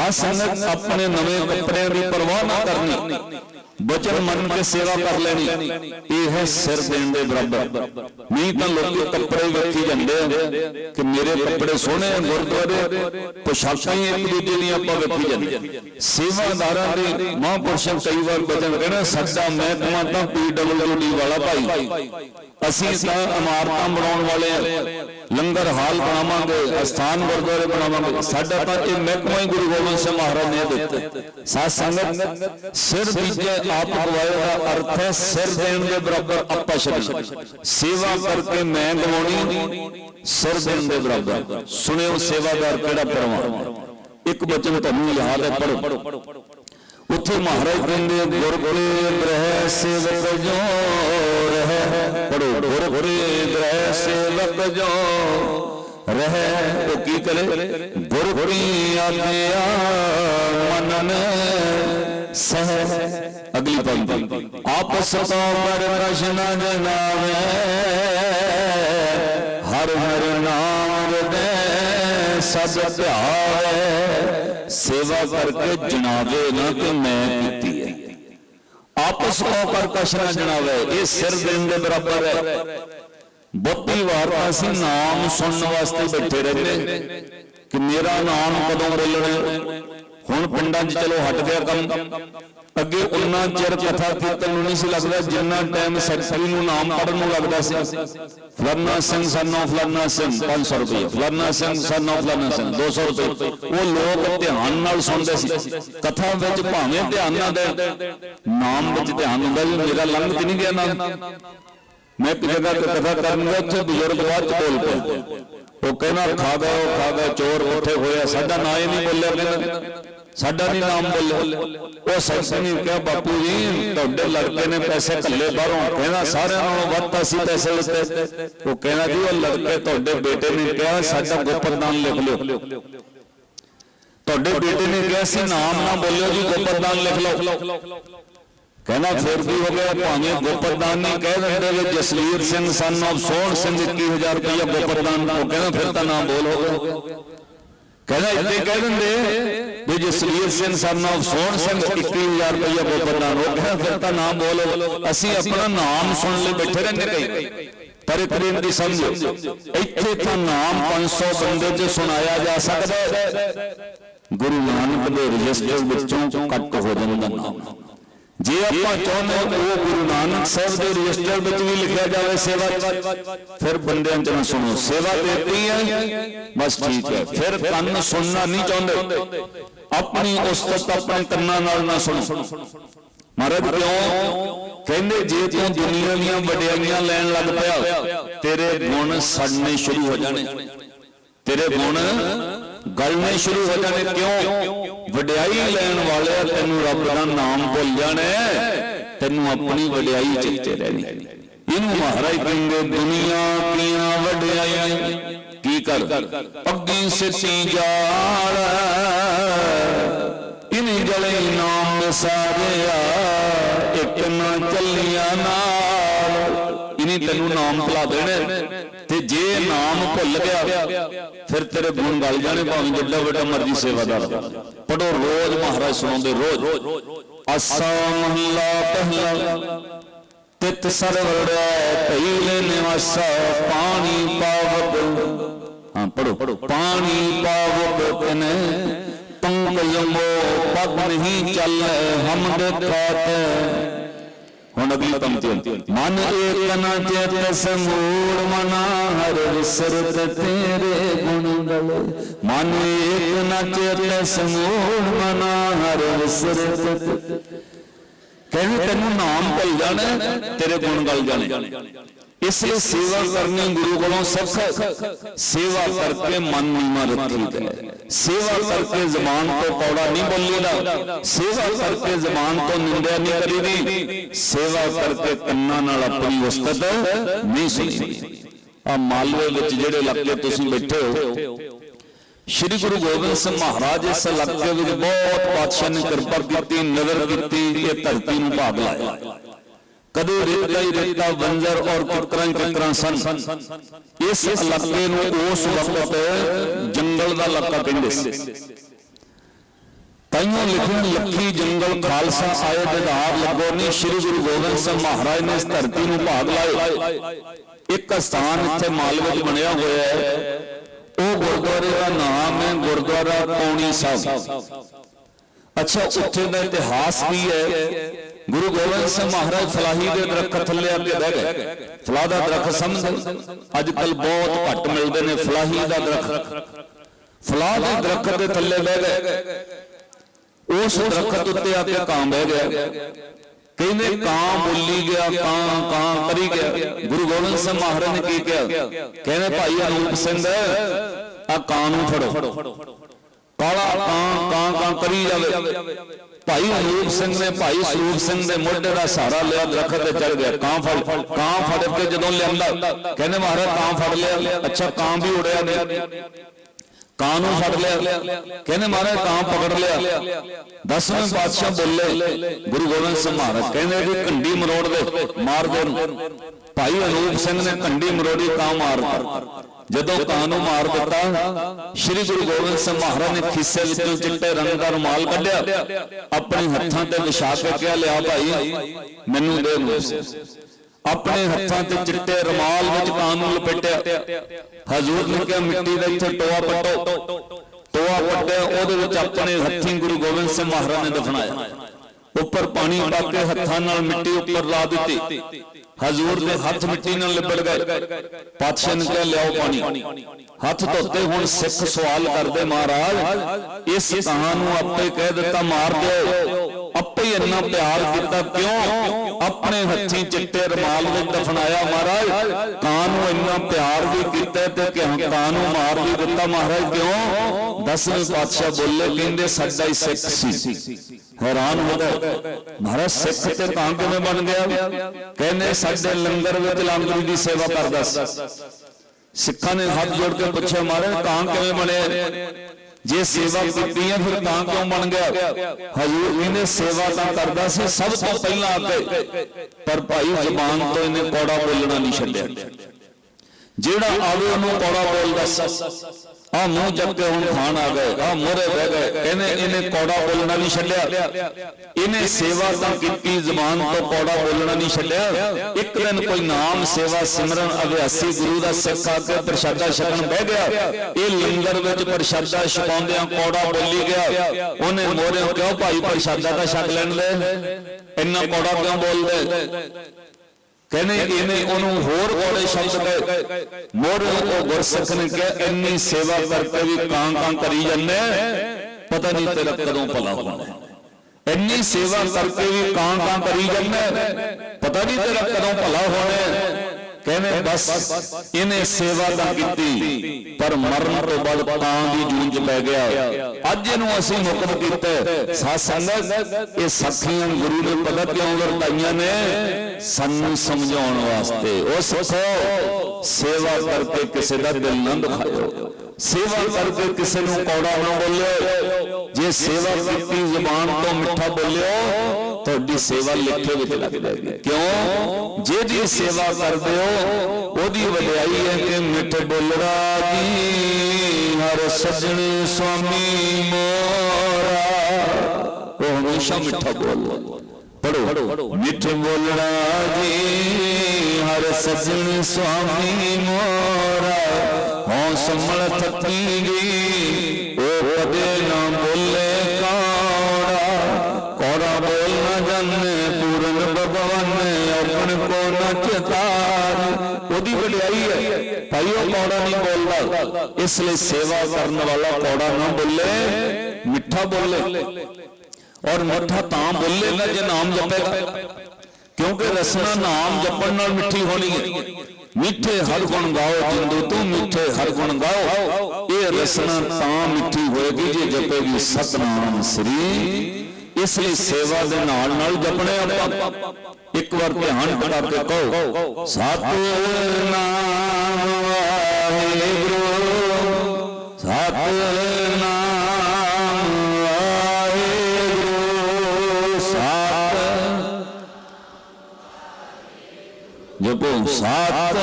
ਸਾਧ ਸੰਗਤ ਆਪਣੇ ਨਵੇਂ ਕੱਪੜਿਆਂ ਦੀ ਪਰਵਾਹ ਨਾ ਕਰਨੀ। ਬਚਨ ਮੰਨ ਕੇ ਸੇਵਾ ਕਰ ਲੈਣੀ। ਇਹ ਹੈ ਸਿਰ ਦੇਣ ਦੇ ਬਰਾਬਰ। ਨਹੀਂ ਤਾਂ ਲੋਕੀ ਕੱਪੜੇ ਵੇਖੀ ਜਾਂਦੇ ਆ ਕਿ ਮੇਰੇ ਕੱਪੜੇ ਸੋਹਣੇ ਆ, ਗੁਰਦੁਆਰੇ ਪੋਸ਼ਾਕਾਂ ਹੀ ਇੱਕ ਦੂਜੇ ਦੀਆਂ ਆਪਾਂ ਵੇਖੀ ਜਾਂਦੇ ਸੇਵਾਦਾਰਾਂ ਦੇ ਮਹਾਂਪੁਰਸ਼ਾਂ ਕਈ ਵਾਰ ਬਚਨ ਕਹਿਣਾ ਸਾਡਾ ਮਹਿਕਮਾ ਤਾਂ ਪੀਡਬਲਯੂਡੀ ਵਾਲਾ ਭਾਈ। ਅਸੀਂ ਤਾਂ ਇਮਾਰਤਾਂ ਬਣਾਉਣ ਵਾਲੇ ਆ। ਲੰਗਰ ਹਾਲ ਬਣਾਵਾਂਗੇ, ਅਸਥਾਨ ਗੁਰਦੁਆਰੇ ਬਣਾਵਾਂਗੇ। ਸਾਡਾ ਤਾਂ ਇਹ ਮਹਿਕਮਾ ਹੀ ਗੁਰੂ ਗੋਬਿੰਦ ਸਿੰਘ ਮਹਾਰਾਜ ਨੇ ਦਿੱਤਾ। ਸਾਧ ਸੰਗਤ ਸਿਰ ਬੀਜੇ ਆਪ ਗਵਾਏ ਦਾ ਅਰਥ ਹੈ ਸਿਰ ਦੇਣ ਦੇ ਬਰਾਬਰ ਆਪਾਂ ਛੱਡਣਾ ਸੇਵਾ ਕਰਕੇ ਮੈਂ ਗਵਾਉਣੀ, ਸਿਰ ਦੇਣ ਦੇ ਬਰਾਬਰ। ਸੁਣਿਓ ਸੇਵਾਦਾਰ ਕਿਹੜਾ ਪਰਵਾਹ। ਇੱਕ ਬਚਨ ਤੁਹਾਨੂੰ ਯਾਦ ਹੈ ਪੜੋ ਉੱਥੇ ਮਹਾਰਾਜ ਕਹਿੰਦੇ ਗੁਰ ਗ੍ਰਹਿ ਸੇਵਕ ਜੋ ਰਹਿ। ਪੜੋ ਗੁਰ ਗ੍ਰਹਿ ਸੇਵਕ ਜੋ ਰਹਿ। ਉਹ ਕੀ ਕਰੇ? ਗੁਰ ਕੀ ਮਨਨ ਸਹਿ। ਅਗਲੀ ਪੰਕਤੀ। ਆਪਸ ਤੋਂ ਪਰ ਪ੍ਰਸ਼ਨ ਜਨਾਵੇ ਹਰ ਹਰ ਨਾਮ ਦੇ ਸਦ ਧਿਆਵੇ ਸੇਵਾ ਕਰਕੇ ਜਨਾਵੇ ਨਾ ਕਿ ਮੈਂ ਕੀਤੀ ਹੈ। ਆਪਸ ਕੋ ਕਰ ਕਛ ਜਨਾਵੇ, ਇਹ ਸਿਰ ਦੇਣ ਦੇ ਬਰਾਬਰ ਹੈ। ਬਹੁਤੀ ਵਾਰ ਅਸੀਂ ਨਾਮ ਸੁਣਨ ਵਾਸਤੇ ਬੈਠੇ ਰਹਿੰਦੇ ਕਿ ਮੇਰਾ ਨਾਮ ਕਦੋਂ ਬੋਲਣਾ ਹੁਣ ਪਿੰਡਾਂ 'ਚ ਚਲੋ ਹਟ ਗਿਆ ਕੰਮ। ਅੱਗੇ ਉਨਾ ਚਿਰ ਕਥਾ ਕੀਰਤਨ ਨੂੰ ਨਹੀਂ ਸੀ ਲੱਗਦਾ, ਜਿੰਨਾ ਟਾਈਮ ਸੈਕਟਰੀ ਨੂੰ ਨਾਮ ਪੜਨ ਨੂੰ ਲੱਗਦਾ ਸੀ। ਫਲਾਨਾ ਸਿੰਘ ਸਨੋ ਫਲਾਨਾ ਸਿੰਘ 500 ਰੁਪਏ। ਫਲਾਨਾ ਸਿੰਘ ਸਨੋ ਫਲਾਨਾ ਸਿੰਘ 200 ਰੁਪਏ। ਉਹ ਲੋਕ ਧਿਆਨ ਨਾਲ ਸੁਣਦੇ ਸੀ। ਕਥਾ ਵਿੱਚ ਭਾਵੇਂ ਧਿਆਨ ਨਾ ਦੇ ਨਾਮ ਵਿੱਚ ਧਿਆਨ ਹੁੰਦਾ ਜੀ ਮੇਰਾ ਲੰਘ ਤੇ ਨਹੀਂ ਗਿਆ ਨਾਮ। ਮੈਂ ਇੱਕ ਜਗ੍ਹਾ ਤੇ ਕਥਾ ਕਰਨ ਗਿਆ, ਉੱਥੇ ਬਜ਼ੁਰਗ ਬਾਅਦ ਚ ਬੋਲ ਪਏ। ਉਹ ਕਹਿੰਦਾ, ਖਾ ਗਏ, ਉਹ ਖਾ ਗਏ, ਚੋਰ ਉੱਥੇ ਹੋਇਆ, ਸਾਡਾ ਨਾਂ ਹੀ ਨਹੀਂ ਬੋਲਿਆ ਕਹਿੰਦਾ। ਸਾਡਾ ਨਹੀਂ ਨਾਮ ਬੋਲਿਆ। ਉਹ ਸੱਸ ਨੇ ਕਿਹਾ, ਬਾਪੂ ਜੀ, ਤੁਹਾਡੇ ਲੜਕੇ ਨੇ ਪੈਸੇ ਘੱਲੇ ਬਾਹਰੋਂ ਕਹਿੰਦਾ ਸਾਰਿਆਂ ਨਾਲੋਂ ਵੱਧ ਅਸੀਂ ਪੈਸੇ ਲਿੱਤੇ। ਉਹ ਕਹਿੰਦਾ ਜੀ, ਉਹ ਲੜਕੇ ਤੁਹਾਡੇ ਬੇਟੇ ਨੇ ਕਿਹਾ, ਸਾਡਾ ਗੋਪਰਦਾਨ ਲਿਖ ਲਿਓ। ਤੁਹਾਡੇ ਬੇਟੇ ਨੇ ਕਿਹਾ ਸੀ, ਨਾਮ ਨਾ ਬੋਲਿਓ ਜੀ ਗੋਪਰਦਾਨ ਲਿਖ ਲਓ। ਕਹਿੰਦਾ ਫਿਰ ਕੀ ਹੋ ਗਿਆ, ਭਾਵੇਂ ਗੋਪਰਦਾਨ ਨਹੀਂ ਕਹਿ ਦਿੰਦੇ ਵੀ ਜਸਵੀਰ ਸਿੰਘ ਸਨ ਆਫ ਸੋਹਣ ਸਿੰਘ 21000 ਰੁਪਇਆ ਗੋਪਰਦਾਨ ਉਹ ਕਹਿੰਦਾ ਫਿਰ ਤਾਂ ਨਾਮ ਬੋਲ ਹੋ ਗਿਆ। ਕਹਿੰਦਾ ਇੱਥੇ ਕਹਿ ਦਿੰਦੇ। ਵੀ ਜਸਵੀਰ ਸਿੰਘ ਸਨ ਆਫ ਸੋਹਣ ਸਿੰਘ 21000 ਰੁਪਇਆ ਗੋਪਰਦਾਨ ਉਹ ਕਹਿੰਦਾ ਫਿਰ ਤਾਂ ਨਾਮ ਬੋਲ ਅਸੀਂ ਆਪਣਾ ਨਾਮ ਸੁਣ ਲਈ ਬੈਠੇ ਰਹਿੰਦੇ ਕਈ। ਪਰ ਦਿਨ ਦੀ ਸਮਝੋ। ਇੱਥੇ ਤਾਂ ਨਾਮ 500 ਬੰਦੇ 'ਚ ਸੁਣਾਇਆ ਜਾ ਸਕਦਾ ਗੁਰੂ ਨਾਨਕ ਦੇ ਰਜਿਸਟਰ ਵਿੱਚੋਂ ਕੱਟ ਹੋ ਜਾਂਦਾ ਨਾਮ। ਜੇ ਆਪਾਂ ਚਾਹੁੰਦੇ ਉਹ ਗੁਰੂ ਨਾਨਕ ਸਾਹਿਬ ਦੇ ਰਜਿਸਟਰ ਵਿੱਚ ਵੀ ਲਿਖਿਆ ਜਾਵੇ ਸੇਵਾ ਫਿਰ ਬੰਦਿਆਂ ਚ ਨਾ ਸੁਣੋ, ਸੇਵਾ ਦੇਤੀ ਹੈ, ਬਸ ਠੀਕ ਹੈ। ਫਿਰ ਕੰਨ ਸੁਣਨਾ ਨਹੀਂ ਚਾਹੁੰਦੇ। ਆਪਣੀ ਉਸਤਤ ਆਪਣੇ ਕੰਨਾਂ ਨਾਲ ਨਾ ਸੁਣੋ। ਮਹਾਰਾਜ ਕਿਉਂ? ਕਹਿੰਦੇ ਜੇ ਤੂੰ ਦੁਨੀਆ ਦੀਆਂ ਵਡਿਆਈਆਂ ਲੈਣ ਲੱਗ ਪਿਆ, ਤੇਰੇ ਗੁਣ ਸੜਨੇ ਸ਼ੁਰੂ ਹੋ ਜਾਣੇ। ਤੇਰੇ ਗੁਣ ਗਲਣੇ ਸ਼ੁਰੂ ਹੋ ਜਾਣੇ ਕਿਉਂ? ਵਡਿਆਈ ਲੈਣ ਵਾਲੇ ਤੈਨੂੰ ਰੱਬ ਦਾ ਨਾਮ ਭੁੱਲ ਜਾਣਾ ਤੈਨੂੰ ਆਪਣੀ ਵਡਿਆਈ ਚੇਤੇ ਰਹਿਣੀ। ਇਹਨੂੰ ਮਹਾਰਾਜ ਕਹਿੰਦੇ ਦੁਨੀਆ ਦੀਆਂ ਵਡਿਆਈਆਂ। ਕੀ ਕਰ? ਪੱਗੀ ਸਿੱਟੀ ਜਾਲ। ਇਨੀ ਜਲੇ ਨਾਮ ਸਾਰਿਆ ਇੱਕ ਨਾ ਚੱਲੀਆਂ ਨਾਲ। ਇਨੀ ਤੈਨੂੰ ਨਾਮ ਭੁਲਾ ਦੇਣੇ ਜੇ ਨਾਮ ਭੁੱਲ ਗਿਆ, ਫਿਰ ਤੇਰੇ ਗੁਣ ਗਲ ਜਾਣੇ ਭਾਵੇਂ ਜਿੱਡਾ ਵੱਡਾ ਮਰਜ਼ੀ ਸੇਵਾਦਾਰ ਪੜੋ ਰੋਜ਼ ਮਹਾਰਾਜ ਸੁਣਾਉਂਦੇ, ਰੋਜ਼। ਆਸਾ ਮਹੱਲਾ ਪਹਿਲਾ ਤਿਤ ਸਰਵੜੈ ਪਹਿਲੇ ਨਿਵਾਸਾ, ਪਾਣੀ ਪਾਵਕ। ਹਾਂ ਪੜੋ ਪਾਣੀ ਪਾਵਕ ਤਨ ਪੰਕਜ ਮੋ ਪਗ ਨਹੀਂ ਚੱਲ, ਹਮ ਦੇਖਾਤ ਹੁਣ ਹਰ ਵਿਸਰਤ ਤੇਰੇ ਮਨ ਚੇਤ ਸਮੂੜ ਮਨਾ ਹਰ ਵਿਸਰਤ ਕਹਿੰਦੇ ਤੈਨੂੰ ਨਾਮ ਭੁੱਲ ਜਾਣਾ ਤੇਰੇ ਗੁਣ ਗਲ ਜਾਣੇ। ਇਸ ਲਈ ਸੇਵਾ ਕਰਨੀ ਗੁਰੂ ਕੋਲੋਂ ਸਭ ਸੇਵਾ ਕਰਕੇ ਮਨ ਨੀਮਾ ਰੱਖੀਦਾ ਹੈ ਸੇਵਾ ਕਰਕੇ ਜ਼ਬਾਨ ਤੋਂ ਕੌੜਾ ਨਹੀਂ ਬੋਲੀਦਾ ਸੇਵਾ ਕਰਕੇ ਜ਼ਬਾਨ ਤੋਂ ਨਿੰਦਿਆ ਨਹੀਂ ਕਰੀਦੀ ਸੇਵਾ ਕਰਕੇ ਕੰਨਾਂ ਨਾਲ ਆਪਣੀ ਉਸਤਤ ਨਹੀਂ ਸੁਣੀਦੀ ਆ ਮਾਲਵੇ ਵਿੱਚ ਜਿਹੜੇ ਇਲਾਕੇ ਤੁਸੀਂ ਬੈਠੇ ਹੋ ਸ਼੍ਰੀ ਗੁਰੂ ਗੋਬਿੰਦ ਸਿੰਘ ਮਹਾਰਾਜ ਇਸ ਇਲਾਕੇ ਵਿੱਚ ਬਹੁਤ ਪਾਤਸ਼ਾਹ ਨੇ ਕਿਰਪਾ ਕੀਤੀ ਨਜ਼ਰ ਕੀਤੀ ਇਹ ਧਰਤੀ ਨੂੰ ਭਾਗ ਲਾਇਆ ਕਦੇ ਰੇਤਾ ਹੀ ਰੇਤਾ ਬੰਜਰ ਔਰ ਕਿਕਰਾਂ ਹੀ ਕਿਕਰਾਂ ਸਨ ਇਸ ਇਲਾਕੇ ਨੂੰ ਉਸ ਵਕਤ ਜੰਗਲ ਦਾ ਇਲਾਕਾ ਕਹਿੰਦੇ ਸੀ ਤਾਈਓ ਲਿਖਣ ਲੱਖੀ ਜੰਗਲ ਖਾਲਸਾ ਆਏ ਦਿਦਾਰ ਲੱਗੋ ਨੀ ਸ੍ਰੀ ਗੁਰੂ ਗੋਬਿੰਦ ਸਿੰਘ ਮਹਾਰਾਜ ਨੇ ਇਸ ਧਰਤੀ ਨੂੰ ਭਾਗ ਲਾਏ ਇੱਕ ਸਥਾਨ ਇੱਥੇ ਮਾਲਵੇ 'ਚ ਬਣਿਆ ਹੋਇਆ ਹੈ ਉਹ ਗੁਰਦੁਆਰੇ ਦਾ ਨਾਮ ਹੈ ਗੁਰਦੁਆਰਾ ਪੌਣੀ ਸਾਹਿਬ ਅੱਛਾ ਉੱਥੇ ਦਾ ਇਤਿਹਾਸ ਕੀ ਹੈ ਗੁਰੂ ਗੋਬਿੰਦ ਸਿੰਘ ਮਹਾਰਾਜ ਫਲਾਹੀ ਦੇ ਦਰਖਤ ਥੱਲੇ ਆ ਕੇ ਬਹਿ ਗਏ। ਫਲਾਹ ਦਾ ਦਰਖਤ ਸਮਝ ਅੱਜ ਕੱਲ ਬਹੁਤ ਘੱਟ ਮਿਲਦੇ ਨੇ ਫਲਾਹੀ ਦਾ ਦਰਖਤ। ਫਲਾਹ ਦੇ ਦਰਖਤ ਦੇ ਥੱਲੇ ਬਹਿ ਗਏ। ਉਸ ਦਰਖਤ ਉੱਤੇ ਆ ਕੇ ਕਾਂ ਬਹਿ ਗਿਆ। ਕਹਿੰਦੇ ਕਾਂ ਬੋਲੀ ਗਿਆ, ਕਾਂ ਕਾਂ ਕਰੀ ਗਿਆ। ਗੁਰੂ ਗੋਬਿੰਦ ਸਿੰਘ ਮਹਾਰਾਜ ਨੇ ਕੀ ਕਿਹਾ? ਕਹਿੰਦੇ ਭਾਈ ਅਨੂਪ ਸਿੰਘ ਆ ਕਾਂ ਨੂੰ ਫੜੋ। ਕਾਲਾ ਕਾਂ ਕਾਂ ਕਾਂ ਕਰੀ ਜਾਵੇ। ਭਾਈ ਅਨੂਪ ਸਿੰਘ ਨੇ ਭਾਈ ਸਰੂਪ ਸਿੰਘ ਦੇ ਮੋਢੇ ਦਾ ਸਹਾਰਾ ਲਿਆ ਦਰਖਤ ਤੇ ਚੜ ਗਿਆ ਕਾਂ ਫੜ ਕਾਂ ਫੜ ਕੇ ਜਦੋਂ ਲਿਆਂਦਾ ਕਹਿੰਦੇ ਮਹਾਰਾਜ ਕਾਂ ਫੜ ਲਿਆ ਅੱਛਾ ਕਾਂ ਵੀ ਉੜਿਆ ਨੇ ਕਾਂ ਨੂੰ ਫੜ ਲਿਆ। ਕਹਿੰਦੇ ਮਹਾਰਾਜ ਕਾਂ ਪਕੜ ਲਿਆ। ਦਸਵੇਂ ਪਾਤਸ਼ਾਹ ਬੋਲੇ ਗੁਰੂ ਗੋਬਿੰਦ ਸਿੰਘ ਮਹਾਰਾਜ। ਕਹਿੰਦੇ ਵੀ ਕੰਡੀ ਮਰੋੜ ਦੇ ਮਾਰ ਦੇ ਭਾਈ ਅਨੂਪ ਸਿੰਘ ਨੇ ਕੰਡੀ ਮਰੋੜੀ ਕਾਂ ਮਾਰਤਾ। ਜਦੋਂ ਕਾਂ ਨੂੰ ਮਾਰ ਦਿੱਤਾ ਸ੍ਰੀ ਗੁਰੂ ਗੋਬਿੰਦ ਸਿੰਘ ਮਹਾਰਾਜ ਨੇ ਖਿੱਸੇ ਵਿੱਚੋਂ ਚਿੱਟੇ ਰੰਗ ਦਾ ਰੁਮਾਲ ਕੱਢਿਆ। ਆਪਣੇ ਹੱਥਾਂ ਤੇ ਵਿਛਾ ਕੇ ਕਿਹਾ ਲਿਆ ਭਾਈ। ਮੈਨੂੰ ਦੇ ਨੂੰ ਆਪਣੇ ਹੱਥਾਂ ਤੇ ਚਿੱਟੇ ਰੁਮਾਲ ਵਿੱਚ ਕਾਂ ਨੂੰ ਲਪੇਟਿਆ? ਹਜ਼ੂਰ ਨੇ ਕਿਹਾ ਮਿੱਟੀ ਦਾ ਇੱਥੇ ਟੋਆ ਪੱਟੋ। ਟੋਆ ਪੱਟਿਆ ਉਹਦੇ ਵਿੱਚ ਆਪਣੇ ਹੱਥੀਂ ਗੁਰੂ ਗੋਬਿੰਦ ਸਿੰਘ ਮਹਾਰਾਜ ਨੇ ਦਫਨਾਇਆ ਉੱਪਰ ਪਾਣੀ ਪਾ ਕੇ ਹੱਥਾਂ ਨਾਲ ਮਿੱਟੀ ਉੱਪਰ ਲਾ ਦਿੱਤੀ। ਹਜ਼ੂਰ ਦੇ ਹੱਥ ਮਿੱਟੀ ਨਾਲ ਲਿਬੜ ਗਏ। ਪਾਤਸ਼ਾਹ ਨੇ ਕਿਹਾ ਲਿਆਓ ਪਾਣੀ। ਹੱਥ ਧੋਤੇ ਹੁਣ ਸਿੱਖ ਸਵਾਲ ਕਰਦੇ ਮਹਾਰਾਜ ਇਸ ਕਾਂ ਨੂੰ ਆਪੇ ਕਹਿ ਦਿੱਤਾ ਮਾਰ ਦਿਓ। ਆਪੇ ਹੀ ਇੰਨਾ ਪਿਆਰ ਕੀਤਾ ਕਿਉਂ? ਆਪਣੇ ਹੱਥੀਂ ਚਿੱਟੇ ਰਮਾਲ ਵਿੱਚ ਦਫਨਾਇਆ ਮਹਾਰਾਜ। ਕਾਂ ਨੂੰ ਇੰਨਾ ਪਿਆਰ ਵੀ ਕੀਤਾ ਤੇ ਕਿਉਂ? ਕਾਂ ਨੂੰ ਮਾਰ ਵੀ ਦਿੱਤਾ ਮਹਾਰਾਜ ਕਿਉਂ? ਦਸਵੇਂ ਪਾਤਸ਼ਾਹ ਬੋਲੇ ਕਹਿੰਦੇ ਸਾਡਾ ਹੀ ਸਿੱਖ ਸੀ। ਹੈਰਾਨ ਹੋ ਗਏ। ਮਹਾਰਾਜ ਸਿੱਖ ਤੇ ਕਾਂ ਕਿਵੇਂ ਬਣ ਗਿਆ। ਕਹਿੰਦੇ ਸਾਡੇ ਲੰਗਰ ਵਿੱਚ ਲੰਗਰ ਦੀ ਸੇਵਾ ਕਰਦਾ ਸੀ। ਸਿੱਖਾਂ ਨੇ ਹੱਥ ਜੋੜ ਕੇ ਪੁੱਛਿਆ ਮਹਾਰਾਜ ਕਾਂ ਕਿਵੇਂ ਬਣਿਆ ਜੇ ਸੇਵਾ ਕੀਤੀ ਹੈ ਫਿਰ ਕਾਂ ਕਿਉਂ ਬਣ ਗਿਆ? ਹਜ਼ੂਰ ਕਹਿੰਦੇ ਸੇਵਾ ਤਾਂ ਕਰਦਾ ਸੀ ਸਭ ਤੋਂ ਪਹਿਲਾਂ ਅੱਗੇ। ਪਰ ਭਾਈ ਜ਼ਬਾਨ ਤੋਂ ਇਹਨੇ ਕੋੜਾ ਬੋਲਣਾ ਨਹੀਂ ਛੱਡਿਆ। ਜਿਹੜਾ ਆਵੇ ਉਹਨੂੰ ਕੋੜਾ ਬੋਲਦਾ ਸੀ ਆ ਮੂੰਹ ਚੱਕ ਹੁਣ ਖਾਣ ਆ ਗਏ ਆ ਮੋਰੇ ਬਹਿ ਗਏ ਕਹਿੰਦੇ ਇਹਨੇ ਕੋੜਾ ਬੋਲਣਾ ਨਹੀਂ ਛੱਡਿਆ। ਇਹਨੇ ਸੇਵਾ ਤਾਂ ਕੀਤੀ, ਜ਼ਬਾਨ ਤੋਂ ਕੋੜਾ ਬੋਲਣਾ ਨਹੀਂ ਛੱਡਿਆ। ਇੱਕ ਦਿਨ ਕੋਈ ਨਾਮ, ਸੇਵਾ, ਸਿਮਰਨ, ਅਭਿਆਸੀ ਗੁਰੂ ਦਾ ਸਿੱਖ ਆ ਕੇ ਪ੍ਰਸ਼ਾਦਾ ਛਕਣ ਬਹਿ ਗਿਆ। ਇਹ ਲੰਗਰ ਵਿੱਚ ਪ੍ਰਸ਼ਾਦਾ ਛਕਾਉਂਦਿਆਂ ਕੌੜਾ ਬੋਲੀ ਗਿਆ। ਉਹਨੇ ਮੋਰੇ ਕਿਉਂ ਭਾਈ ਪ੍ਰਸ਼ਾਦਾ ਤਾਂ ਛਕ ਲੈਣ ਦੇ। ਇੰਨਾ ਕੌੜਾ ਕਿਉਂ ਬੋਲਦੇ? ਕਹਿੰਦੇ ਇਹਨੇ ਉਹਨੂੰ ਹੋਰ ਕੋੜੇ ਸ਼ਬਦ ਕਹੇ ਮੋਰ ਉਹ ਗੁਰਸਿੱਖ ਨੇ ਕਿਹਾ ਇੰਨੀ ਸੇਵਾ ਕਰਕੇ ਵੀ ਕਾਂ ਕਾਂ ਕਰੀ ਜਾਂਦੇ ਪਤਾ ਨਹੀਂ ਤੇਰਾ ਕਦੋਂ ਭਲਾ ਹੋਣਾ। ਇੰਨੀ ਸੇਵਾ ਕਰਕੇ ਵੀ ਕਾਂ ਕਾਂ ਕਰੀ ਜਾਂਦੇ ਪਤਾ ਨਹੀਂ ਤੇਰਾ ਕਦੋਂ ਭਲਾ ਹੋਣਾ। ਕਹਿੰਦੇ ਬਸ ਇਹਨੇ ਸੇਵਾ ਤਾਂ ਕੀਤੀ ਪਰ ਮਰਨ ਤੋਂ ਬਾਅਦ ਕਾਂ ਦੀ ਜੂੰਝ ਪੈ ਗਿਆ। ਅੱਜ ਇਹਨੂੰ ਅਸੀਂ ਹੁਕਮ ਕੀਤਾ ਸਾਧ ਸੰਗਤ ਇਹ ਸਾਖੀਆਂ ਗੁਰੂ ਨੇ ਪਤਾ ਕਿਉਂ ਵਰਤਾਈਆਂ ਨੇ? ਸਾਨੂੰ ਸਮਝਾਉਣ ਵਾਸਤੇ। ਉਹ ਸਿੱਖੋ ਸੇਵਾ ਕਰਕੇ ਕਿਸੇ ਦਾ ਦਿਲ ਨਾ ਦੁਖਾਇਓ। ਸੇਵਾ ਕਰਕੇ ਕਿਸੇ ਨੂੰ ਕੌੜਾ ਨਾ ਬੋਲਿਓ। ਜੇ ਸੇਵਾ ਕੀਤੀ ਜ਼ਬਾਨ ਤੋਂ ਮਿੱਠਾ ਬੋਲਿਓ ਤੁਹਾਡੀ ਸੇਵਾ ਲਿਖੇ ਵਿੱਚ ਲੱਗ ਜਾਏਗੀ। ਕਿਉਂ? ਜਿਹਦੀ ਸੇਵਾ ਕਰਦੇ ਹੋ ਉਹਦੀ ਵਡਿਆਈ ਹੈ ਕਿ ਮਿੱਠ ਬੋਲੜਾ ਜੀ। ਹਰ ਸਜਣ ਸੁਆਮੀ ਮੋਰਾ ਉਹ ਹਮੇਸ਼ਾ ਮਿੱਠਾ ਬੋਲਦਾ ਪੜੋ ਮਿੱਠ ਬੋਲਣਾ ਜੀ। ਹਰ ਸਜਣ ਸੁਆਮੀ ਮੋਰਾ ਹਉ ਸੰਮਲ ਥੱਕੀ ਜੀ। ਉਹ ਕਦੇ ਨਾ ਬੋਲੇ। ਹੈ ਭਾਈ ਉਹ ਕੌੜਾ ਨਹੀਂ ਬੋਲਦਾ। ਇਸ ਲਈ ਸੇਵਾ ਕਰਨ ਵਾਲਾ ਕੌੜਾ ਨਾ ਬੋਲੇ, ਮਿੱਠਾ ਬੋਲੇ। ਔਰ ਮਿੱਠਾ ਤਾਂ ਬੋਲੇਗਾ ਜੇ ਨਾਮ ਜਪੇਗਾ। ਕਿਉਂਕਿ ਰਸਨਾ ਨਾਮ ਜਪਣ ਨਾਲ ਮਿੱਠੀ ਹੋਣੀ ਹੈ। ਮਿੱਠੇ ਹਰ ਗੁਣ ਗਾਓ ਜਿੰਦੂ ਤੂੰ ਮਿੱਠੇ ਹਰ ਗੁਣ ਗਾਓ। ਇਹ ਰਸਨਾ ਤਾਂ ਮਿੱਠੀ ਹੋਏਗੀ ਜੇ ਜਪੇਗੀ ਸਤਨਾਮ ਸ੍ਰੀ ਇਸ ਲਈ ਸੇਵਾ ਦੇ ਨਾਲ ਨਾਲ ਜਪਣੇ ਆਪਾਂ। ਇੱਕ ਵਾਰ ਧਿਆਨ ਬਣਾ ਕਹੋ ਸਤਨਾਮ ਵਾਹਿਗੁਰੂ ਸਤਨਾਮ ਵਾਹਿਗੁਰੂ ਸਤ ਜਪੋ, ਸਤ,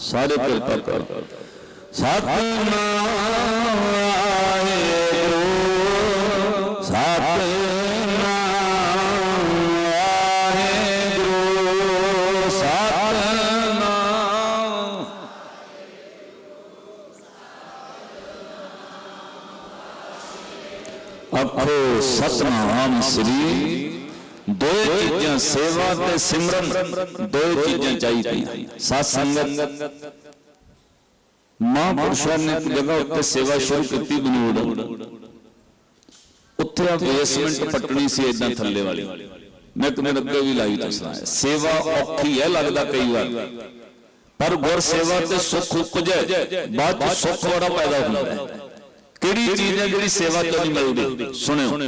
ਸਾਰੇ ਕਿਰਪਾ ਕਰੋ। ਸਤਨਾਮ ਆਖੋ ਸਤਨਾਮ ਸ੍ਰੀ ਦੋ ਚੀਜ਼ਾਂ ਸੇਵਾ ਤੇ ਸਿਮਰਨ ਦੋ ਚੀਜ਼ਾਂ ਚਾਹੀਦੀਆਂ ਸਤ ਸੰਗਤ ਮਹਾਂਪੁਰਸ਼ਾਂ ਨੇ ਇੱਕ ਜਗ੍ਹਾ ਉੱਤੇ ਸੇਵਾ ਸ਼ੁਰੂ ਕੀਤੀ ਬਨੂੜ ਉੱਥੇ ਆ ਬੇਸਮੈਂਟ ਪੱਟਣੀ ਸੀ ਇਦਾਂ ਥੱਲੇ ਵਾਲੀ ਮੈਂ ਇੱਕ ਦਿਨ ਅੱਗੇ ਵੀ ਲਾਈ ਦੱਸਣਾ ਹੈ ਸੇਵਾ ਔਖੀ ਹੈ ਲੱਗਦਾ ਕਈ ਵਾਰ ਪਰ ਗੁਰ ਸੇਵਾ ਤੇ ਸੁੱਖ ਉਪਜੇ ਬਾਅਦ ਚ ਸੁੱਖ ਬੜਾ ਪੈਦਾ ਹੁੰਦਾ ਹੈ ਕਿਹੜੀ ਚੀਜ਼ ਹੈ ਜਿਹੜੀ ਸੇਵਾ ਤੋਂ ਨਹੀਂ ਮਿਲਦੀ। ਸੁਣਿਓ।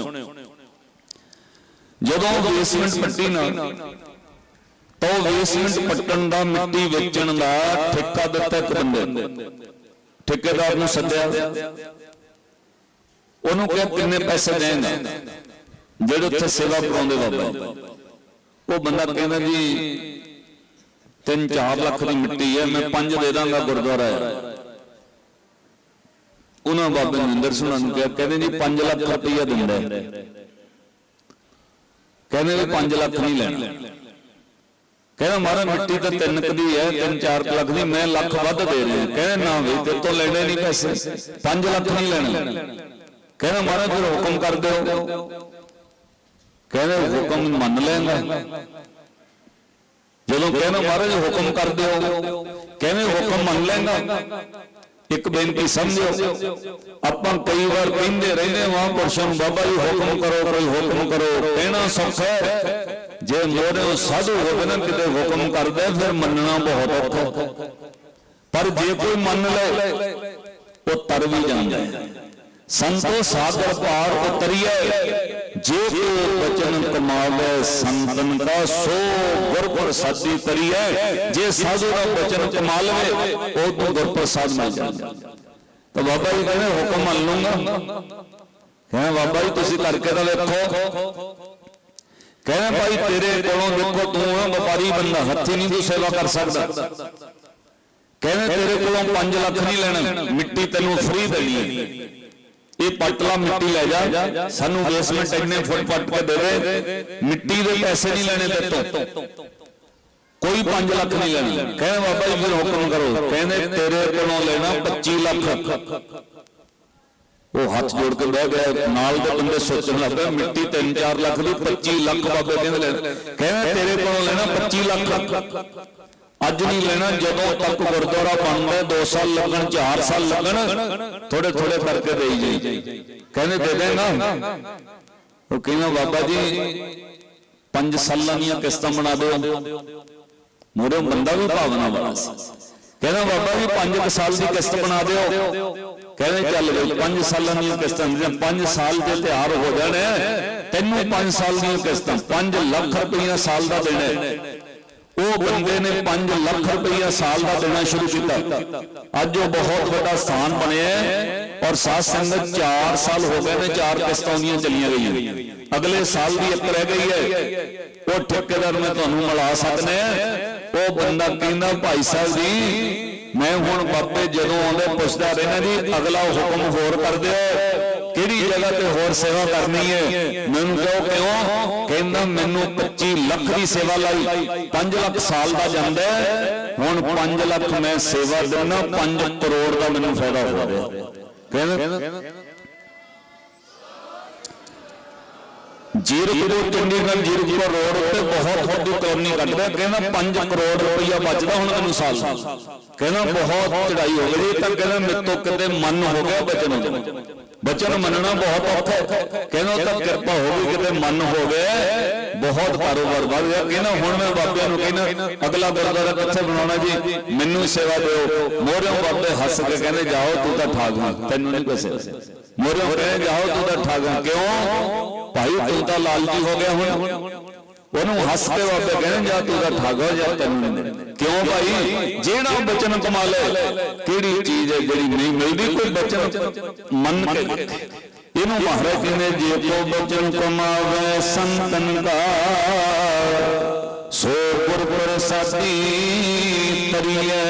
ਜਦੋਂ ਬੇਸਮੈਂਟ ਪੱਟੀ ਨਾ ਤਾਂ ਬੇਸਮੈਂਟ ਪੱਟਣ ਦਾ ਮਿੱਟੀ ਵੇਚਣ ਦਾ ਠੇਕਾ ਦਿੱਤਾ ਇੱਕ ਬੰਦੇ। ਠੇਕੇਦਾਰ ਨੂੰ ਸੱਦਿਆ। ਉਹਨੂੰ ਕਿਹਾ, ਕਿੰਨੇ ਪੈਸੇ ਦੇਂਗਾ? ਜਿਹੜੇ ਉੱਥੇ ਸੇਵਾ ਕਰਾਉਂਦੇ ਬਾਬਾ ਉਹ ਬੰਦਾ ਕਹਿੰਦਾ, ਜੀ 3-4 ਲੱਖ ਦੀ ਮਿੱਟੀ ਹੈ, ਮੈਂ 5 ਦੇ ਦਾਂਗਾ ਗੁਰਦੁਆਰਾ ਹੈ ਉਹਨਾਂ ਬਾਬੇ ਨਰਿੰਦਰ ਸੁਣਾ ਨੂੰ ਕਿਹਾ, ਕਹਿੰਦੇ ਜੀ 5 ਲੱਖ ਰੁਪਈਆ ਦਿੰਦਾ ਕਹਿੰਦੇ ਵੀ 5 ਲੱਖ ਨਹੀਂ ਲੈਣਾ। ਕਹਿੰਦਾ ਮਾਰਾ ਮਿੱਟੀ ਤਾਂ ਤਿੰਨ ਕੁ ਦੀ ਹੈ 3-4 ਲੱਖ ਦੀ, ਮੈਂ ਲੱਖ ਵੱਧ ਦੇ ਰਿਹਾ ਕਹਿੰਦੇ, ਨਾ ਵੀ ਤੇ ਤੋਂ ਲੈਣੇ ਨਹੀਂ ਪੈਸੇ। 5 ਲੱਖ ਨਹੀਂ ਲੈਣਾ। ਕਹਿੰਦਾ, ਮਹਾਰਾਜ, ਫਿਰ ਹੁਕਮ ਕਰ ਦਿਓ। ਕਹਿੰਦੇ, ਹੁਕਮ ਮੰਨ ਲੈਂਦਾ ਜਦੋਂ ਕਹਿੰਦਾ, ਮਹਾਰਾਜ, ਹੁਕਮ ਕਰ ਦਿਓ। ਕਹਿੰਦੇ, ਹੁਕਮ ਮੰਨ ਲੈਂਦਾ ਇੱਕ ਬੇਨਤੀ ਸਮਝਿਓ, ਆਪਾਂ ਕਈ ਵਾਰ ਕਹਿੰਦੇ ਰਹਿੰਦੇ ਹਾਂ ਪੁਰਸ਼ਾਂ ਨੂੰ ਬਾਬਾ ਜੀ ਹੁਕਮ ਕਰੋ, ਕੋਈ ਹੁਕਮ ਕਰੋ, ਕਹਿਣਾ ਸੌਖਾ ਜੇ ਮੋਰੇ ਸਾਧੂ ਹੋਵੇ ਨਾ, ਕਿਤੇ ਹੁਕਮ ਕਰਦੇ, ਫਿਰ ਮੰਨਣਾ ਬਹੁਤ ਔਖਾ ਪਰ ਜੇ ਕੋਈ ਮੰਨ ਲੈ, ਉਹ ਤਰ ਵੀ ਜਾਂਦਾ ਹੈ। ਸੰਤੋ ਸਾਗਰ ਪਾਰ ਉਤਰੀਏ ਜੇ ਕੋ ਬਚਨ ਕਮਾਵੇ, ਸੰਤਨ ਦਾ ਸੋ ਗੁਰ ਪ੍ਰਸਾਦੀ ਤਰੀਏ ਜੇ ਸਾਧੂ ਦਾ ਬਚਨ ਕਮਾ ਲਵੇ ਉਹ ਤੋਂ ਗੁਰ ਪ੍ਰਸਾਦ ਮਿਲ ਜਾਂਦਾ। ਤਾਂ ਬਾਬਾ ਜੀ ਕਹਿੰਦੇ, ਹੁਕਮ ਮੰਨ ਲੂੰਗਾ ਕਹਿੰਦਾ, ਬਾਬਾ ਜੀ, ਤੁਸੀਂ ਕਰਕੇ ਤਾਂ ਵੇਖੋ ਕਹਿੰਦਾ, ਭਾਈ, ਤੇਰੇ ਕੋਲੋਂ ਦੇਖੋ, ਤੂੰ ਵਪਾਰੀ ਬੰਦਾ, ਹੱਥੀ ਨਹੀਂ ਤੂੰ ਸੇਵਾ ਕਰ ਸਕਦਾ। ਕਹਿੰਦੇ, ਤੇਰੇ ਕੋਲੋਂ 5 ਲੱਖ ਨਹੀਂ ਲੈਣਾ, ਮਿੱਟੀ ਤੈਨੂੰ ਫ੍ਰੀ ਦੇਣੀ ਹੈ। ਇਹ ਪਟਲਾ ਮਿੱਟੀ ਲੈ ਜਾ। ਸਾਨੂੰ ਬੇਸਮੈਂਟ ਇੰਨੇ ਫੁੱਟ ਪੱਟ ਕੇ ਦੇ ਦੇ। ਮਿੱਟੀ ਦੇ ਪੈਸੇ ਨਹੀਂ ਲੈਣੇ ਤੇ ਤੋਂ। ਕੋਈ 5 ਲੱਖ ਨਹੀਂ ਲੈਣਾ। ਕਹਿੰਦੇ ਬਾਬਾ ਜੀ ਫਿਰ ਹੁਕਮ ਕਰੋ। ਕਹਿੰਦੇ ਤੇਰੇ ਕੋਲੋਂ ਲੈਣਾ 25 ਲੱਖ। ਉਹ ਹੱਥ ਜੋੜ ਕੇ ਬਹਿ ਗਿਆ। ਨਾਲ ਦੇ ਬੰਦੇ ਸੋਚਣ ਲੱਗ ਪਏ ਮਿੱਟੀ 3-4 ਲੱਖ ਦੀ 25 ਲੱਖ ਬਾਬੇ ਕਹਿੰਦੇ ਲੈਣਾ ਕਹਿੰਦੇ ਤੇਰੇ ਕੋਲੋਂ ਲੈਣਾ 25 ਲੱਖ। ਅੱਜ ਨਹੀਂ ਲੈਣਾ, ਜਦੋਂ ਤੱਕ ਗੁਰਦੁਆਰਾ ਬਣਦਾ 2 ਸਾਲ ਲੱਗਣ 4 ਸਾਲ ਲੱਗਣ ਥੋੜੇ ਥੋੜੇ ਕਰਕੇ ਦੇਈ ਜਾਈ। ਕਹਿੰਦੇ ਦੇ ਦੇਗਾ ਉਹ ਕਹਿੰਦਾ, ਬਾਬਾ ਜੀ 5 ਸਾਲਾਂ ਦੀਆਂ ਕਿਸ਼ਤਾਂ ਬਣਾ ਦਿਓ। ਮੋਰੇ ਬੰਦਾ ਵੀ ਭਾਵਨਾ ਵਾਲਾ ਸੀ। ਕਹਿੰਦਾ, ਬਾਬਾ ਜੀ 5 ਸਾਲ ਦੀ ਕਿਸ਼ਤ ਬਣਾ ਦਿਓ। ਕਹਿੰਦੇ, ਚੱਲ ਬਈ 5 ਸਾਲਾਂ ਦੀਆਂ ਕਿਸ਼ਤਾਂ ਦੀਆਂ 5 ਸਾਲ ਦੇ ਤਿਆਰ ਹੋ ਜਾਣੇ ਤੈਨੂੰ 5 ਸਾਲ ਦੀਆਂ ਕਿਸ਼ਤਾਂ 5 ਲੱਖ ਰੁਪਈਆ ਸਾਲ ਦਾ ਦੇਣਾ। ਉਹ ਬੰਦੇ ਨੇ 5 ਲੱਖ ਰੁਪਈਆ ਸਾਲ ਦਾ ਦੇਣਾ ਸ਼ੁਰੂ ਕੀਤਾ। ਅੱਜ ਉਹ ਬਹੁਤ ਵੱਡਾ ਸਥਾਨ ਬਣਿਆ ਹੈ ਔਰ ਸਾਧ ਸੰਗਤ 4 ਸਾਲ ਹੋ ਗਏ ਨੇ, ਚਾਰ ਕਿਸ਼ਤਾਂ ਦੀਆਂ ਚਲੀਆਂ ਗਈਆਂ। ਅਗਲੇ ਸਾਲ ਦੀ ਇੱਕ ਰਹਿ ਗਈ ਹੈ। ਉਹ ਠੇਕੇਦਾਰ ਮੈਂ ਤੁਹਾਨੂੰ ਮਿਲਾ ਸਕਦਾ ਉਹ ਬੰਦਾ ਕਹਿੰਦਾ, ਭਾਈ ਸਾਹਿਬ ਜੀ, ਮੈਂ ਹੁਣ ਬਾਬੇ ਜਦੋਂ ਆਉਂਦੇ ਪੁੱਛਦਾ ਰਹਿਣਾ ਜੀ, ਅਗਲਾ ਹੁਕਮ ਹੋਰ ਕਰ ਦਿਓ। ਕਿਹੜੀ ਜਗ੍ਹਾ ਤੇ ਹੋਰ ਸੇਵਾ ਕਰਨੀ ਹੈ? ਮੈਨੂੰ ਕਹੋ ਕਿਉਂ? ਕਹਿੰਦਾ ਮੈਨੂੰ 25 ਲੱਖ ਦੀ ਸੇਵਾ ਲਾਈ। 5 ਲੱਖ ਸਾਲ ਦਾ ਜਾਂਦਾ ਹੈ, ਹੁਣ 5 ਲੱਖ ਮੈਂ ਸੇਵਾ ਦੇਣਾ 5 ਕਰੋੜ ਦਾ ਮੈਨੂੰ ਫਾਇਦਾ ਹੋ ਰਿਹਾ। ਕਹਿੰਦਾ ਜੀਰਕਪੁਰ ਚੰਡੀਗੜ੍ਹ ਜੀਰਕਪੁਰ ਰੋਡ ਉੱਤੇ ਬਹੁਤ ਵੱਡੀ ਕਲੋਨੀ ਕੱਢਦਾ ਕਹਿੰਦਾ 5 ਕਰੋੜ ਰੁਪਈਆ ਬਚਦਾ ਹੁਣ ਮੈਨੂੰ ਸਾਲ ਕਹਿੰਦਾ ਬਹੁਤ ਚੜਾਈ ਹੋ ਗਈ ਤਾਂ ਕਹਿੰਦਾ ਮੇਰੇ ਤੋਂ ਕਿਤੇ ਮਨ ਹੋ ਗਿਆ ਬਚਨ ਦਾ ਬਚਨ ਮੰਨਣਾ ਬਹੁਤ ਔਖਾ ਹੈ। ਕਹਿੰਦਾ ਤਾਂ ਕਿਰਪਾ ਹੋ ਗਈ ਕਿਤੇ ਮਨ ਹੋ ਗਿਆ ਬਹੁਤ ਕਾਰੋਬਾਰ ਵੱਧ ਗਿਆ। ਕਹਿੰਦਾ ਹੁਣ ਮੈਂ ਬਾਬਿਆਂ ਨੂੰ ਕਹਿੰਦਾ ਅਗਲਾ ਗੁਰਦੁਆਰਾ ਕਿੱਥੇ ਬਣਾਉਣਾ ਜੀ? ਮੈਨੂੰ ਸੇਵਾ ਦਿਓ। ਮੋਰਿਓ ਬਾਬੇ ਹੱਸ ਕੇ ਕਹਿੰਦੇ ਜਾਓ ਤੂੰ ਤਾਂ ਠਾਗ ਤੈਨੂੰ ਨਹੀਂ ਸੇਵਾ ਮੋਰਿਓ ਕਹਿੰਦੇ ਜਾਓ ਤੂੰ ਤਾਂ ਠਾਗ ਕਿਉਂ? ਭਾਈ ਤੂੰ ਤਾਂ ਲਾਲਚੀ ਹੋ ਗਿਆ ਹੁਣ। ਉਹਨੂੰ ਹੱਸ ਕੇ ਬਾਬੇ ਕਹਿੰਦੇ ਜਾ ਤੂੰ ਤਾਂ ਠੱਗ ਜਾ ਤੈਨੂੰ। ਨਹੀਂ। ਕਿਉਂ ਭਾਈ? ਜਿਹੜਾ ਬਚਨ ਕਮਾ ਲੈ ਕਿਹੜੀ ਚੀਜ਼ ਹੈ ਜਿਹੜੀ ਨਹੀਂ ਮਿਲਦੀ? ਕੋਈ ਬਚਨ ਮੰਨ ਕੇ ਇਹਨੂੰ ਮਹਾਰਾਜ ਨੇ ਜੇ ਕੋ ਬਚਨ ਕਮਾਵੇ ਸੰਤਨ ਕਾ। ਸੋ ਗੁਰ ਪ੍ਰਸਾਦੀ ਤਰੀਏ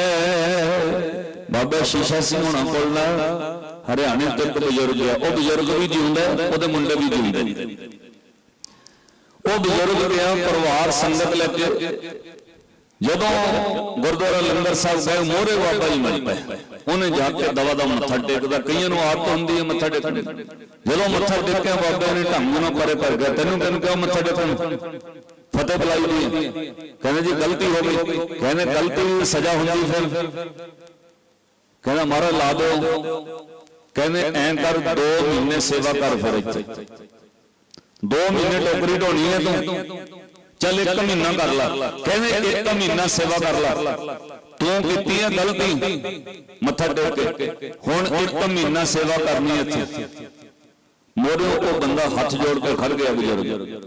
ਬਾਬਾ ਸ਼ੀਸ਼ਾ ਸਿੰਘ ਹੋਣਾ ਕੋਲ ਨਾ ਹਰਿਆਣੇ ਤੋਂ ਇੱਕ ਬਜ਼ੁਰਗ ਆ। ਉਹ ਬਜ਼ੁਰਗ ਵੀ ਜਿਉਂਦਾ ਉਹਦੇ ਮੁੰਡੇ ਵੀ ਜਿਉਂਦੇ ਨੇ। ਉਹ ਬਜ਼ੁਰਗ ਗਿਆ ਪਰਿਵਾਰ ਸੰਗਤ ਲੈ ਕੇ ਜਦੋਂ ਗੁਰਦੁਆਰਾ ਲੰਗਰ ਸਾਹਿਬ ਗਏ, ਮੋਹਰੇ ਬਾਬਾ ਜੀ ਮਿਲ ਪਏ। ਉਹਨੇ ਜਾ ਕੇ ਦਵਾ ਦਾ ਮੱਥਾ ਟੇਕਦਾ, ਕਈਆਂ ਨੂੰ ਆਦਤ ਹੁੰਦੀ ਹੈ ਮੱਥਾ ਟੇਕਣ ਜਦੋਂ ਮੱਥਾ ਟੇਕਿਆ ਬਾਬਾ ਨੇ, ਢੰਗ ਨਾਲ ਪਰੇ ਕਰ ਗਿਆ। ਤੈਨੂੰ ਕਿਹਨੂੰ ਕਿਹਾ ਮੱਥਾ ਟੇਕਣ? ਫਤਿਹ ਬੁਲਾਈ ਦੀ ਕਹਿੰਦੇ ਜੀ ਗਲਤੀ ਹੋ ਗਈ। ਕਹਿੰਦੇ ਗਲਤੀ ਸਜ਼ਾ ਹੁੰਦੀ ਫਿਰ। ਕਹਿੰਦਾ ਮਹਾਰਾਜ ਲਾ ਦੋ ਕਹਿੰਦੇ ਐਂ ਕਰ 2 ਮਹੀਨੇ ਸੇਵਾ ਕਰ ਫਿਰ ਇੱਥੇ। 2 ਮਹੀਨੇ ਟੋਕਰੀ ਢੋਣੀ ਹੈ ਤੂੰ। ਚੱਲ ਇੱਕ ਮਹੀਨਾ ਕਰ ਲੈ। ਕਹਿੰਦੇ ਇੱਕ ਮਹੀਨਾ ਸੇਵਾ ਕਰ ਲੈ। ਤੂੰ ਕੀਤੀ ਹੈ ਗਲਤੀ। ਮੱਥਾ ਟੇਕ ਕੇ। ਹੁਣ ਇੱਕ ਮਹੀਨਾ ਸੇਵਾ ਕਰਨੀ ਇੱਥੇ। ਮੋਰੇ ਉਹ ਬੰਦਾ ਹੱਥ ਜੋੜ ਕੇ ਖੜ ਗਿਆ ਬਜ਼ੁਰਗ।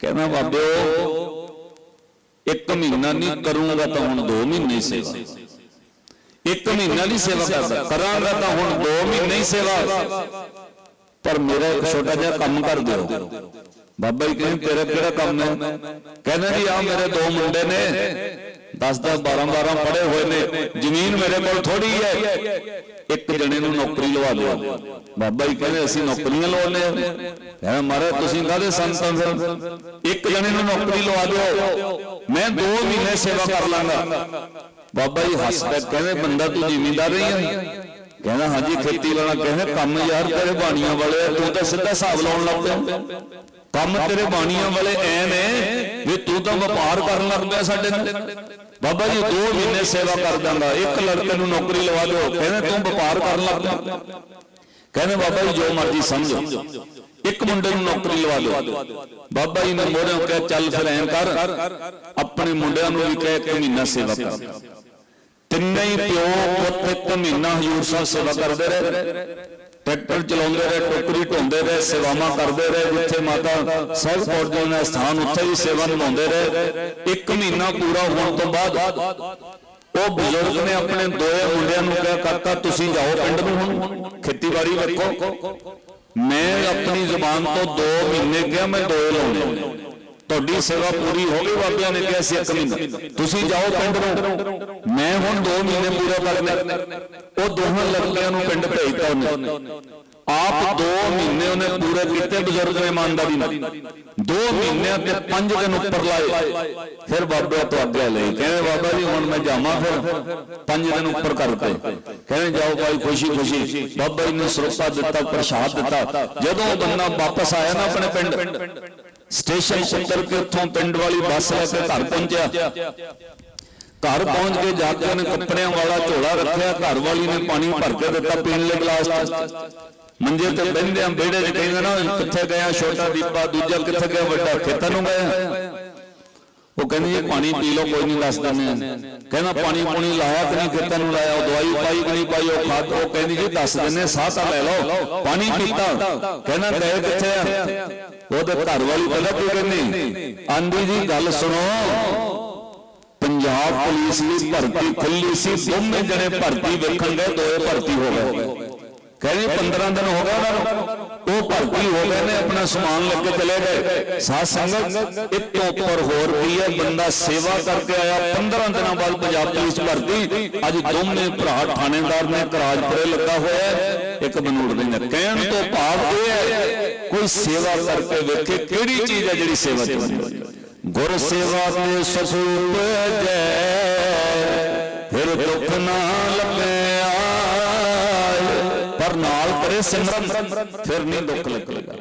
ਕਹਿੰਦਾ ਬਾਬਿਓ ਇੱਕ ਮਹੀਨਾ ਨਹੀਂ ਕਰੂੰਗਾ ਤਾਂ ਹੁਣ 2 ਮਹੀਨੇ ਸੇਵਾ। ਇੱਕ ਮਹੀਨਾ ਨਹੀਂ ਸੇਵਾ ਕਰਦਾ। ਕਰਾਂਗਾ ਤਾਂ ਹੁਣ 2 ਮਹੀਨੇ ਹੀ ਸੇਵਾ। ਪਰ ਮੇਰਾ ਇੱਕ ਛੋਟਾ ਜਿਹਾ ਕੰਮ ਕਰ ਦਿਓ ਬਾਬਾ ਜੀ ਕਹਿੰਦੇ ਤੇਰਾ ਕਿਹੜਾ ਕੰਮ ਹੈ? ਕਹਿੰਦੇ ਜੀ ਆ ਮੇਰੇ ਦੋ ਮੁੰਡੇ ਨੇ। 10 10 12 12 ਪੜ੍ਹੇ ਹੋਏ ਨੇ। ਜ਼ਮੀਨ ਮੇਰੇ ਕੋਲ ਥੋੜੀ ਹੈ। ਇੱਕ ਜਣੇ ਨੂੰ ਨੌਕਰੀ ਲਵਾ ਦਿਓ। ਬਾਬਾ ਜੀ ਕਹਿੰਦੇ ਅਸੀਂ ਨੌਕਰੀਆਂ ਲਵਾਉਣੇ ਆ ਕਹਿੰਦਾ ਮਹਾਰਾਜ ਤੁਸੀਂ ਕਾਹਦੇ ਸੰਤਾਂ ਫਿਰ ਇੱਕ ਜਣੇ ਨੂੰ ਨੌਕਰੀ ਲਵਾ ਦਿਓ। ਮੈਂ 2 ਮਹੀਨੇ ਸੇਵਾ ਕਰ ਲਾਂਗਾ। ਬਾਬਾ ਜੀ ਹੱਸਦਾ ਕਹਿੰਦੇ ਬੰਦਾ ਤੂੰ ਜ਼ਿਮੀਂਦਾਰ ਰਹੀ ਹੈ ਕਹਿੰਦਾ ਹਾਂਜੀ ਖੇਤੀ ਵਾਲਾ ਕਹਿੰਦੇ ਕੰਮ ਯਾਰ ਤੇਰੇ ਬਾਣੀਆਂ ਵਾਲੇ ਤੂੰ ਤਾਂ ਸਿੱਧਾ ਹਿਸਾਬ ਲਾਉਣ ਲੱਗ ਪਿਆ। ਕੰਮ ਤੇਰੇ ਬਾਣੀਆਂ ਵਾਲੇ ਐ ਨੇ ਵੀ ਤੂੰ ਤਾਂ ਵਪਾਰ ਕਰਨ ਲੱਗ ਪਿਆ ਸਾਡੇ ਨਾਲ। ਬਾਬਾ ਜੀ 2 ਮਹੀਨੇ ਸੇਵਾ ਕਰ ਦਾਂਗਾ ਇੱਕ ਲੜਕੇ ਨੂੰ ਨੌਕਰੀ ਲਵਾ ਦਿਓ ਕਹਿੰਦੇ ਤੂੰ ਵਪਾਰ ਕਰਨ ਲੱਗ ਪਿਆ। ਕਹਿੰਦੇ ਬਾਬਾ ਜੀ ਜੋ ਮਰਜ਼ੀ ਸਮਝੋ। ਇੱਕ ਮੁੰਡੇ ਨੂੰ ਨੌਕਰੀ ਲਵਾ ਦਿਓ। ਬਾਬਾ ਜੀ ਨੇ ਮੋੜਿਓ ਕਿਹਾ ਚੱਲ ਫਿਰ ਐਂ ਕਰ ਆਪਣੇ ਮੁੰਡਿਆਂ ਨੂੰ ਵੀ ਕਹਿ ਇੱਕ ਮਹੀਨਾ ਸੇਵਾ ਕਰ। ਤਿੰਨੇ ਹੀ ਪਿਓ ਪੁੱਤ ਇੱਕ ਮਹੀਨਾ ਹਜੂਰ ਸਾਹਿਬ ਸੇਵਾ ਕਰਦੇ ਰਹੇ। ਟਰੈਕਟਰ ਚਲਾਉਂਦੇ ਰਹੇ, ਟੋਕਰੀ ਢੋਂਦੇ ਰਹੇ, ਸੇਵਾਵਾਂ ਕਰਦੇ ਰਹੇ, ਜਿੱਥੇ ਮਾਤਾ ਸਾਹਿਬ ਕੌਰ ਜੀ ਦਾ ਸਥਾਨ ਉੱਥੇ ਵੀ ਸੇਵਾ ਨਿਭਾਉਂਦੇ ਰਹੇ। ਇੱਕ ਮਹੀਨਾ ਪੂਰਾ ਹੋਣ ਤੋਂ ਬਾਅਦ ਉਹ ਬਜ਼ੁਰਗ ਨੇ ਆਪਣੇ ਦੋਏ ਮੁੰਡਿਆਂ ਨੂੰ ਕਿਹਾ, ਕਾਕਾ, ਤੁਸੀਂ ਜਾਓ ਪਿੰਡ ਨੂੰ ਹੁਣ, ਖੇਤੀਬਾੜੀ ਵੇਖੋ। ਮੈਂ ਆਪਣੀ ਜ਼ੁਬਾਨ ਤੋਂ 2 ਮਹੀਨੇ ਗਿਆ ਮੈਂ ਦੋਏ ਲਾਉਣੇ ਤੁਹਾਡੀ ਸੇਵਾ ਪੂਰੀ ਹੋ ਗਈ ਬਾਬਿਆਂ ਨੇ ਕਿਹਾ ਸੀ ਇੱਕ ਮਹੀਨਾ। ਤੁਸੀਂ ਜਾਓ ਪਿੰਡ ਨੂੰ। ਮੈਂ ਹੁਣ 2 ਮਹੀਨੇ ਪੂਰਾ ਕਰਨੇ ਉਹ ਦੋਹਾਂ ਲੜਕਿਆਂ ਨੂੰ ਪਿੰਡ ਭੇਜਤਾ ਉਹਨੇ। ਆਪ 2 ਮਹੀਨੇ ਉਹਨੇ ਪੂਰੇ ਕੀਤੇ ਬਜ਼ੁਰਗ ਨੇ ਇਮਾਨਦਾਰੀ ਨਾਲ। 2 ਮਹੀਨਿਆਂ ਤੇ 5 ਦਿਨ ਉੱਪਰ ਲਾਏ। ਫਿਰ ਬਾਬਾ ਤੋਂ ਆਗਿਆ ਲਈ ਕਹਿੰਦੇ ਬਾਬਾ ਜੀ ਹੁਣ ਮੈਂ ਜਾਵਾਂ ਫਿਰ। 5 ਦਿਨ ਉੱਪਰ ਕਰਤੇ। ਕਹਿੰਦੇ ਜਾਓ ਭਾਈ ਖੁਸ਼ੀ ਖੁਸ਼ੀ। ਬਾਬਾ ਜੀ ਨੇ ਸਰੋਪਾ ਦਿੱਤਾ ਪ੍ਰਸ਼ਾਦ ਦਿੱਤਾ। ਜਦੋਂ ਉਹ ਬੰਦਾ ਵਾਪਸ ਆਇਆ ਨਾ ਆਪਣੇ ਪਿੰਡ ਸਟੇਸ਼ਨ ਉੱਤਰ ਕੇ ਉੱਥੋਂ ਪਿੰਡ ਵਾਲੀ ਬੱਸ ਲੈ ਕੇ ਘਰ ਪਹੁੰਚਿਆ। ਘਰ ਪਹੁੰਚ ਕੇ ਜਾ ਕੇ ਉਹਨੇ ਕੱਪੜਿਆਂ ਵਾਲਾ ਝੋਲਾ ਰੱਖਿਆ, ਘਰ ਵਾਲੀ ਨੇ ਪਾਣੀ ਭਰ ਕੇ ਦਿੱਤਾ ਪੀਣ ਲਈ ਗਲਾਸ 'ਚ। ਮੰਜੇ ਤੇ ਬਹਿੰਦੇ ਆ ਵਿਹੜੇ 'ਚ ਕਹਿੰਦੇ ਨਾ, ਕਿੱਥੇ ਗਿਆ ਛੋਟਾ ਦੀਪਾ, ਦੂਜਾ ਕਿੱਥੇ ਗਿਆ ਵੱਡਾ ਖੇਤਾਂ ਨੂੰ ਗਿਆ ਉਹ ਕਹਿੰਦੀ ਇਹ ਪਾਣੀ ਪੀ ਲਓ ਕੋਈ ਨਹੀਂ ਦੱਸ ਦਿੰਦੇ। ਕਹਿੰਦਾ ਪਾਣੀ ਪੂਣੀ ਲਾਇਆ ਕਿ ਨਹੀਂ ਖੇਤਾਂ ਨੂੰ ਲਾਇਆ ਉਹ ਦਵਾਈ ਪਾਈ ਕਿ ਨਹੀਂ ਪਾਈ ਉਹ ਖਾਦ ਉਹ ਕਹਿੰਦੀ ਜੀ ਦੱਸ ਦਿੰਦੇ ਸਾਹ ਤਾਂ ਲੈ ਲਓ ਪਾਣੀ ਪੀਤਾ। ਕਹਿੰਦਾ ਗਏ ਕਿੱਥੇ ਆ? ਉਹਦੇ ਘਰ ਵਾਲੀ ਪਤਾ ਕੀ ਕਹਿੰਦੀ ਆਂਦੀ ਜੀ ਗੱਲ ਸੁਣੋ। ਪੰਜਾਬ ਪੁਲਿਸ ਦੀ ਭਰਤੀ ਖੁੱਲੀ ਸੀ ਦੋਵੇਂ ਜਣੇ ਭਰਤੀ ਵੇਖਣ ਗਏ ਦੋਏ ਭਰਤੀ ਹੋ ਗਏ। ਕਹਿੰਦੇ 15 ਦਿਨ ਹੋ ਗਏ ਉਹਨਾਂ ਨੂੰ। ਉਹ ਭਰਤੀ ਹੋ ਗਏ ਨੇ, ਆਪਣਾ ਸਮਾਨ ਲੈ ਕੇ ਚਲੇ ਗਏ। ਸਾਧ ਸੰਗਤ ਇੱਕ ਤੋਂ ਉੱਪਰ ਹੋਰ ਵੀ ਹੈ? ਬੰਦਾ ਸੇਵਾ ਕਰਕੇ ਆਇਆ 15 ਦਿਨਾਂ ਬਾਅਦ ਪੰਜਾਬ ਪੁਲਿਸ ਭਰਤੀ। ਅੱਜ ਦੋਵੇਂ ਭਰਾ ਥਾਣੇਦਾਰ ਨੇ ਕਰਾਜਪੁਰੇ ਲੱਗਾ ਹੋਇਆ ਇੱਕ ਬਨੂੜ ਦੇ ਨੇ। ਕਹਿਣ ਤੋਂ ਭਾਵ ਇਹ ਹੈ, ਕੋਈ ਸੇਵਾ ਕਰਕੇ ਵੇਖੇ ਕਿਹੜੀ ਚੀਜ਼ ਹੈ ਜਿਹੜੀ ਸੇਵਾ ਚ ਗੁਰ ਸੇਵਾ ਤੇ ਸਸੂਪ ਜੈ, ਫਿਰ ਦੁੱਖ ਨਾ ਲੱਭਿਆ ਕਰੇ ਸਿਮਰਨ ਫਿਰ ਨਹੀਂ ਦੁੱਖ ਲੱਗੇਗਾ।